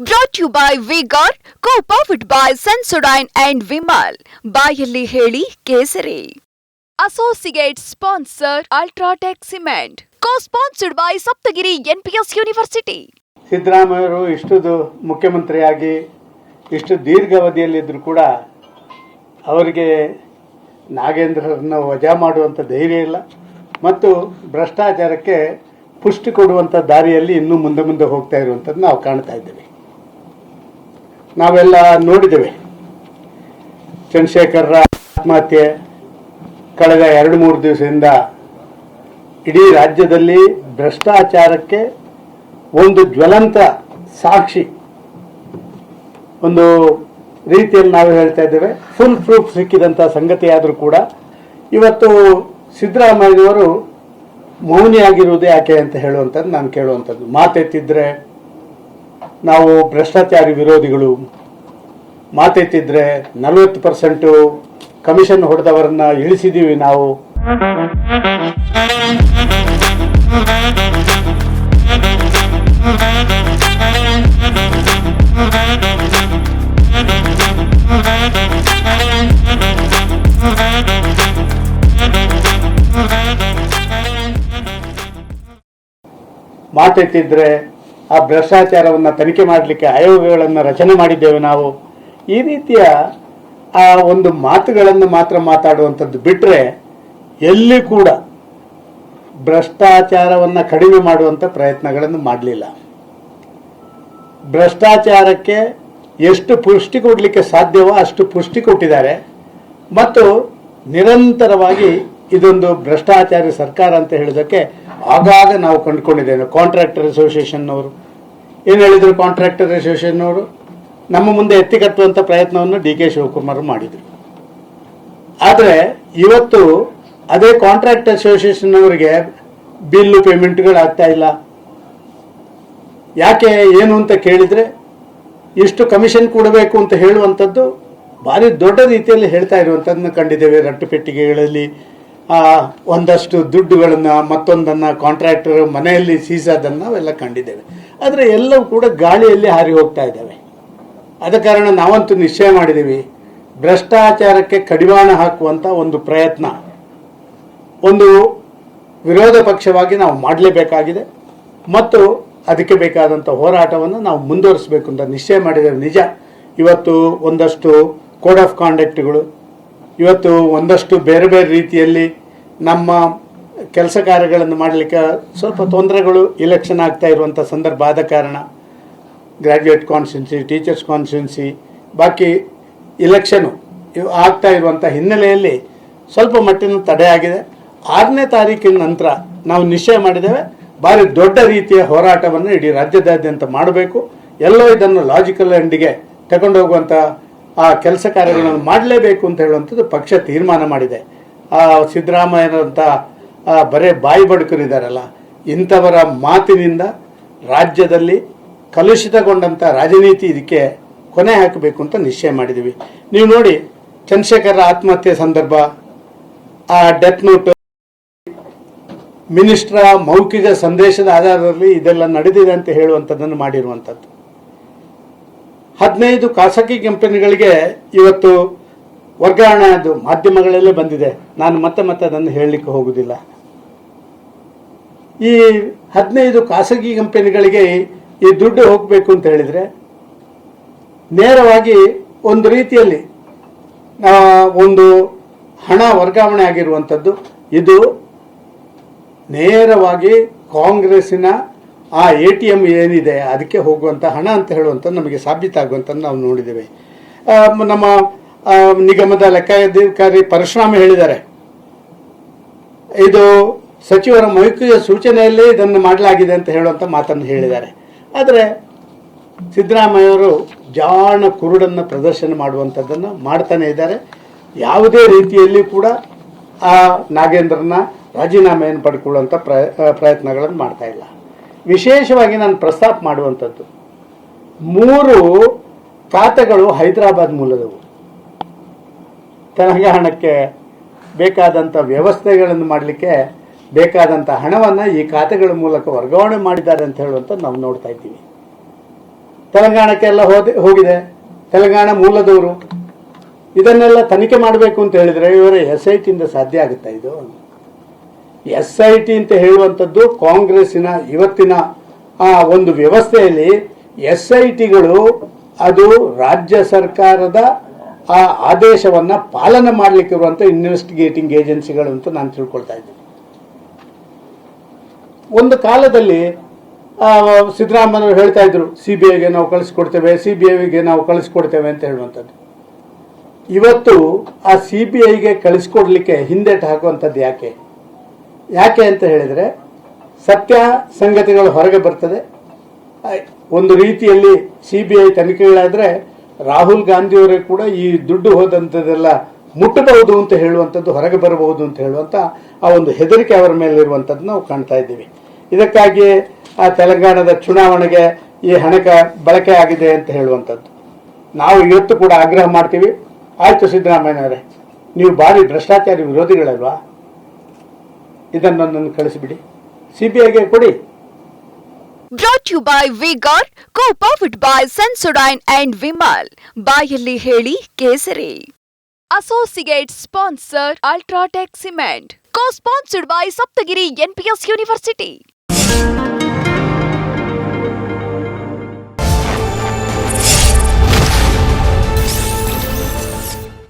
Brought you by Vigor co powered by Sensodyne and Vimal ಬಾಯಲ್ಲಿ ಹೇಳಿ ಕೇಸರಿ. Associate sponsor UltraTech cement co sponsored by Saptagiri NPS university ಸಿದ್ದರಾಮಯ್ಯರು ಇಷ್ಟು ಮುಖ್ಯಮಂತ್ರಿಯಾಗಿ, ಇಷ್ಟು ದೀರ್ಘಾವಧಿಯಲ್ಲಿದ್ದರೂ ಕೂಡ ಅವರಿಗೆ ನಾಗೇಂದ್ರರನ್ನು ವಜಾ ಮಾಡುವಂಥ ಧೈರ್ಯ ಇಲ್ಲ. ಮತ್ತು ಭ್ರಷ್ಟಾಚಾರಕ್ಕೆ ಪುಷ್ಟಿ ಕೊಡುವಂಥ ದಾರಿಯಲ್ಲಿ ಇನ್ನೂ ಮುಂದೆ ಮುಂದೆ ಹೋಗ್ತಾ ಇರುವಂಥದ್ದು ನಾವು ಕಾಣ್ತಾ ಇದ್ದೇವೆ. ನಾವೆಲ್ಲ ನೋಡಿದ್ದೇವೆ. ಚಂದ್ರಶೇಖರ ಆತ್ಮಹತ್ಯೆ ಕಳೆದ ಎರಡು ಮೂರು ದಿವಸದಿಂದ ಇಡೀ ರಾಜ್ಯದಲ್ಲಿ ಭ್ರಷ್ಟಾಚಾರಕ್ಕೆ ಒಂದು ಜ್ವಲಂತ ಸಾಕ್ಷಿ. ಒಂದು ರೀತಿಯಲ್ಲಿ ನಾವು ಹೇಳ್ತಾ ಇದ್ದೇವೆ ಫುಲ್ ಪ್ರೂಫ್ ಸಿಕ್ಕಿದಂಥ ಸಂಗತಿ ಆದರೂ ಕೂಡ ಇವತ್ತು ಸಿದ್ದರಾಮಯ್ಯವರು ಮೌನಿಯಾಗಿರುವುದೇ ಯಾಕೆ ಅಂತ ಹೇಳುವಂಥದ್ದು, ನಾನು ಕೇಳುವಂಥದ್ದು. ಮಾತೆತ್ತಿದ್ರೆ ನಾವು ಭ್ರಷ್ಟಾಚಾರಿ ವಿರೋಧಿಗಳು ಮಾತೆತ್ತಿದ್ರೆ ನಲವತ್ತು ಪರ್ಸೆಂಟು ಕಮಿಷನ್ ಹೊಡೆದವರನ್ನ ಇಳಿಸಿದೀವಿ ನಾವು. ಮಾತೆತ್ತಿದ್ರೆ ಆ ಭ್ರಷ್ಟಾಚಾರವನ್ನು ತನಿಖೆ ಮಾಡಲಿಕ್ಕೆ ಆಯೋಗಗಳನ್ನು ರಚನೆ ಮಾಡಿದ್ದೇವೆ ನಾವು. ಈ ರೀತಿಯ ಆ ಒಂದು ಮಾತುಗಳನ್ನು ಮಾತ್ರ ಮಾತಾಡುವಂಥದ್ದು ಬಿಟ್ಟರೆ ಎಲ್ಲಿ ಕೂಡ ಭ್ರಷ್ಟಾಚಾರವನ್ನು ಕಡಿಮೆ ಮಾಡುವಂಥ ಪ್ರಯತ್ನಗಳನ್ನು ಮಾಡಲಿಲ್ಲ. ಭ್ರಷ್ಟಾಚಾರಕ್ಕೆ ಎಷ್ಟು ಪುಷ್ಟಿ ಕೊಡಲಿಕ್ಕೆ ಸಾಧ್ಯವೋ ಅಷ್ಟು ಪುಷ್ಟಿ ಕೊಟ್ಟಿದ್ದಾರೆ. ಮತ್ತು ನಿರಂತರವಾಗಿ ಇದೊಂದು ಭ್ರಷ್ಟಾಚಾರಿ ಸರ್ಕಾರ ಅಂತ ಹೇಳೋದಕ್ಕೆ ಆಗಾಗ ನಾವು ಕಂಡುಕೊಂಡಿದ್ದೇವೆ. ಕಾಂಟ್ರಾಕ್ಟರ್ ಅಸೋಸಿಯೇಷನ್ನವರು ಏನು ಹೇಳಿದರು ಕಾಂಟ್ರಾಕ್ಟರ್ ಅಸೋಸಿಯೇಷನ್ನವರು ನಮ್ಮ ಮುಂದೆ ಎತ್ತಿ ಕಟ್ಟುವಂಥ ಪ್ರಯತ್ನವನ್ನು ಡಿ ಕೆ ಶಿವಕುಮಾರ್ ಮಾಡಿದರು. ಆದರೆ ಇವತ್ತು ಅದೇ ಕಾಂಟ್ರಾಕ್ಟ್ ಅಸೋಸಿಯೇಷನ್ ಅವರಿಗೆ ಬಿಲ್ಲು ಪೇಮೆಂಟ್ಗಳು ಆಗ್ತಾ ಇಲ್ಲ. ಯಾಕೆ, ಏನು ಅಂತ ಕೇಳಿದರೆ ಇಷ್ಟು ಕಮಿಷನ್ ಕೊಡಬೇಕು ಅಂತ ಹೇಳುವಂಥದ್ದು ಭಾರಿ ದೊಡ್ಡ ರೀತಿಯಲ್ಲಿ ಹೇಳ್ತಾ ಇರುವಂಥದ್ದನ್ನು ಕಂಡಿದ್ದೇವೆ ರಟ್ಟು ಪೆಟ್ಟಿಗೆಗಳಲ್ಲಿ ಒಂದಷ್ಟು ದುಡ್ಡುಗಳನ್ನು ಮತ್ತೊಂದನ್ನು ಕಾಂಟ್ರಾಕ್ಟರ್ ಮನೆಯಲ್ಲಿ ಸೀಸೋದನ್ನು ನಾವೆಲ್ಲ ಕಂಡಿದ್ದೇವೆ. ಆದರೆ ಎಲ್ಲವೂ ಕೂಡ ಗಾಳಿಯಲ್ಲಿ ಹಾರಿ ಹೋಗ್ತಾ ಇದ್ದಾವೆ. ಆದ ಕಾರಣ ನಾವಂತೂ ನಿಶ್ಚಯ ಮಾಡಿದ್ದೀವಿ, ಭ್ರಷ್ಟಾಚಾರಕ್ಕೆ ಕಡಿವಾಣ ಹಾಕುವಂಥ ಒಂದು ಪ್ರಯತ್ನ. ಒಂದು ವಿರೋಧ ಪಕ್ಷವಾಗಿ ನಾವು ಮಾಡಲೇಬೇಕಾಗಿದೆ ಮತ್ತು ಅದಕ್ಕೆ ಬೇಕಾದಂಥ ಹೋರಾಟವನ್ನು ನಾವು ಮುಂದುವರಿಸಬೇಕು ಅಂತ ನಿಶ್ಚಯ ಮಾಡಿದ್ದೇವೆ ನಿಜ. ಇವತ್ತು ಒಂದಷ್ಟು ಕೋಡ್ ಆಫ್ ಕಾಂಡಕ್ಟ್ಗಳು ಇವತ್ತು ಒಂದಷ್ಟು ಬೇರೆ ಬೇರೆ ರೀತಿಯಲ್ಲಿ ನಮ್ಮ ಕೆಲಸ ಕಾರ್ಯಗಳನ್ನು ಮಾಡಲಿಕ್ಕೆ ಸ್ವಲ್ಪ ತೊಂದರೆಗಳು ಇಲೆಕ್ಷನ್ ಆಗ್ತಾ ಇರುವಂಥ ಸಂದರ್ಭ ಆದ ಕಾರಣ ಗ್ರ್ಯಾಜುಯೇಟ್ ಕಾನ್ಸ್ಟಿಟ್ಯೂನ್ಸಿ ಟೀಚರ್ಸ್ ಕಾನ್ಸ್ಟಿಟ್ಯೂನ್ಸಿ ಬಾಕಿ ಇಲೆಕ್ಷನು ಆಗ್ತಾ ಇರುವಂಥ ಹಿನ್ನೆಲೆಯಲ್ಲಿ ಸ್ವಲ್ಪ ಮಟ್ಟಿನ ತಡೆಯಾಗಿದೆ ಆರನೇ ತಾರೀಕಿನ ನಂತರ ನಾವು ನಿಶ್ಚಯ ಮಾಡಿದ್ದೇವೆ, ಭಾರಿ ದೊಡ್ಡ ರೀತಿಯ ಹೋರಾಟವನ್ನು ಇಡೀ ರಾಜ್ಯದಾದ್ಯಂತ ಮಾಡಬೇಕು. ಎಲ್ಲೋ ಇದನ್ನು ಲಾಜಿಕಲ್ ಎಂಡಿಗೆ ತಗೊಂಡು ಹೋಗುವಂಥ ಆ ಕೆಲಸ ಕಾರ್ಯಗಳನ್ನು ಮಾಡಲೇಬೇಕು ಅಂತ ಹೇಳುವಂಥದ್ದು ಪಕ್ಷ ತೀರ್ಮಾನ ಮಾಡಿದೆ. ಆ ಸಿದ್ದರಾಮಯ್ಯನಂಥ ಬರೇ ಬಾಯಿ ಬಡುಕರಿದ್ದಾರಲ್ಲ ಇಂಥವರ ಮಾತಿನಿಂದ ರಾಜ್ಯದಲ್ಲಿ ಕಲುಷಿತಗೊಂಡಂಥ ರಾಜನೀತಿ ಇದಕ್ಕೆ ಕೊನೆ ಹಾಕಬೇಕು ಅಂತ ನಿಶ್ಚಯ ಮಾಡಿದ್ದೀವಿ. ನೀವು ನೋಡಿ, ಚಂದ್ರಶೇಖರ ಆತ್ಮಹತ್ಯೆ ಸಂದರ್ಭ, ಆ ಡೆತ್ ನೋಟ್ ಮಿನಿಸ್ಟ್ರ ಮೌಖಿಕ ಸಂದೇಶದ ಆಧಾರದಲ್ಲಿ ಇದೆಲ್ಲ ನಡೆದಿದೆ ಅಂತ ಹೇಳುವಂಥದ್ದನ್ನು ಮಾಡಿರುವಂಥದ್ದು. ಹದಿನೈದು ಖಾಸಗಿ ಕಂಪನಿಗಳಿಗೆ ಇವತ್ತು ವರ್ಗಾವಣೆ ಅದು ಮಾಧ್ಯಮಗಳಲ್ಲೇ ಬಂದಿದೆ. ನಾನು ಮತ್ತೆ ಮತ್ತೆ ಅದನ್ನು ಹೇಳಲಿಕ್ಕೆ ಹೋಗುವುದಿಲ್ಲ. ಈ ಹದಿನೈದು ಖಾಸಗಿ ಕಂಪನಿಗಳಿಗೆ ಈ ದುಡ್ಡು ಹೋಗಬೇಕು ಅಂತ ಹೇಳಿದರೆ ನೇರವಾಗಿ ಒಂದು ರೀತಿಯಲ್ಲಿ ಒಂದು ಹಣ ವರ್ಗಾವಣೆ ಆಗಿರುವಂಥದ್ದು. ಇದು ನೇರವಾಗಿ ಕಾಂಗ್ರೆಸ್ಸಿನ ಆ ಎ ಟಿ ಎಂ ಏನಿದೆ ಅದಕ್ಕೆ ಹೋಗುವಂಥ ಹಣ ಅಂತ ಹೇಳುವಂಥ ನಮಗೆ ಸಾಬೀತಾಗುವಂಥದ್ದು ನಾವು ನೋಡಿದ್ದೇವೆ. ನಮ್ಮ ನಿಗಮದ ಲೆಕ್ಕಾಧಿಕಾರಿ ಪರಶುರಾಮ ಹೇಳಿದ್ದಾರೆ. ಇದು ಸಚಿವರ ಮೌಖಿಕ ಸೂಚನೆಯಲ್ಲೇ ಇದನ್ನು ಮಾಡಲಾಗಿದೆ ಅಂತ ಹೇಳುವಂಥ ಮಾತನ್ನು ಹೇಳಿದ್ದಾರೆ. ಆದರೆ ಸಿದ್ದರಾಮಯ್ಯವರು ಜಾಣ ಕುರುಡನ್ನು ಪ್ರದರ್ಶನ ಮಾಡುವಂಥದ್ದನ್ನು ಮಾಡ್ತಾನೆ ಇದ್ದಾರೆ. ಯಾವುದೇ ರೀತಿಯಲ್ಲಿ ಕೂಡ ಆ ನಾಗೇಂದ್ರನ ರಾಜೀನಾಮೆಯನ್ನು ಪಡ್ಕೊಳ್ಳುವಂಥ ಪ್ರ ಪ್ರಯತ್ನಗಳನ್ನು ಮಾಡ್ತಾ ಇಲ್ಲ. ವಿಶೇಷವಾಗಿ ನಾನು ಪ್ರಸ್ತಾಪ ಮಾಡುವಂಥದ್ದು. ಮೂರು ಖಾತೆಗಳು ಹೈದರಾಬಾದ್ ಮೂಲದವು. ತೆಲಂಗಾಣಕ್ಕೆ ಬೇಕಾದಂಥ ವ್ಯವಸ್ಥೆಗಳನ್ನು ಮಾಡಲಿಕ್ಕೆ ಬೇಕಾದಂಥ ಹಣವನ್ನು ಈ ಖಾತೆಗಳ ಮೂಲಕ ವರ್ಗಾವಣೆ ಮಾಡಿದ್ದಾರೆ ಅಂತ ಹೇಳುವಂಥ ನಾವು ನೋಡ್ತಾ ಇದ್ದೀವಿ. ತೆಲಂಗಾಣಕ್ಕೆಲ್ಲ ಹೋದೆ, ಹೋಗಿದೆ. ತೆಲಂಗಾಣ ಮೂಲದವರು. ಇದನ್ನೆಲ್ಲ ತನಿಖೆ ಮಾಡಬೇಕು ಅಂತ ಹೇಳಿದರೆ ಇವರ ಎಸ್ ಐ ಟಿಯಿಂದ ಸಾಧ್ಯ ಆಗುತ್ತಾ ಇದು? ಎಸ್ ಐ ಟಿ ಅಂತ ಹೇಳುವಂಥದ್ದು ಕಾಂಗ್ರೆಸ್ಸಿನ ಇವತ್ತಿನ ಆ ಒಂದು ವ್ಯವಸ್ಥೆಯಲ್ಲಿ ಎಸ್ ಐ ಟಿಗಳು ಅದು ರಾಜ್ಯ ಸರ್ಕಾರದ ಆ ಆದೇಶವನ್ನ ಪಾಲನೆ ಮಾಡಲಿಕ್ಕೆ ಇರುವಂಥ ಇನ್ವೆಸ್ಟಿಗೇಟಿಂಗ್ ಏಜೆನ್ಸಿಗಳು ಅಂತ ನಾನು ತಿಳ್ಕೊಳ್ತಾ ಇದ್ದೀನಿ. ಒಂದು ಕಾಲದಲ್ಲಿ ಸಿದ್ದರಾಮಯ್ಯವರು ಹೇಳ್ತಾ ಇದ್ರು ಸಿ ಬಿ ಐಗೆ ನಾವು ಕಳಿಸ್ಕೊಡ್ತೇವೆ ಸಿ ಬಿ ಐಗೆ ನಾವು ಕಳಿಸ್ಕೊಡ್ತೇವೆ ಅಂತ ಹೇಳುವಂಥದ್ದು. ಇವತ್ತು ಆ ಸಿ ಬಿ ಐಗೆ ಕಳಿಸ್ಕೊಡ್ಲಿಕ್ಕೆ ಹಿಂದೆಟ್ಟು ಹಾಕುವಂಥದ್ದು ಯಾಕೆ? ಯಾಕೆ ಅಂತ ಹೇಳಿದರೆ ಸತ್ಯ ಸಂಗತಿಗಳು ಹೊರಗೆ ಬರ್ತದೆ. ಒಂದು ರೀತಿಯಲ್ಲಿ ಸಿ ಬಿ ಐ ತನಿಖೆಗಳಾದರೆ ರಾಹುಲ್ ಗಾಂಧಿಯವರೇ ಕೂಡ ಈ ದುಡ್ಡು ಹೋದಂಥದ್ದೆಲ್ಲ ಮುಟ್ಟಬಹುದು ಅಂತ ಹೇಳುವಂಥದ್ದು, ಹೊರಗೆ ಬರಬಹುದು ಅಂತ ಹೇಳುವಂಥ ಆ ಒಂದು ಹೆದರಿಕೆ ಅವರ ಮೇಲೆ ಇರುವಂಥದ್ದು ನಾವು ಕಾಣ್ತಾ ಇದ್ದೀವಿ. ಇದಕ್ಕಾಗಿ ಆ ತೆಲಂಗಾಣದ ಚುನಾವಣೆಗೆ ಈ ಹಣಕ ಬಳಕೆ ಆಗಿದೆ ಅಂತ ಹೇಳುವಂಥದ್ದು. ನಾವು ಇವತ್ತು ಕೂಡ ಆಗ್ರಹ ಮಾಡ್ತೀವಿ. ಆಯ್ತು ಸಿದ್ದರಾಮಯ್ಯನವರೇ, ನೀವು ಭಾರಿ ಭ್ರಷ್ಟಾಚಾರಿ ವಿರೋಧಿಗಳಲ್ವಾ? ಇದನ್ನು ನನ್ನ ಕಳಿಸಿಬಿಡಿ. ಸಿ ಬಿ ಐಗೆ ಕೊಡಿ. Brought you by Vigor co powered by Sensodyne and Vimal ಬಾಯಲ್ಲಿ ಹೇಳಿ ಕೇಸರಿ. Associate sponsor UltraTech cement co sponsored by Saptagiri NPS university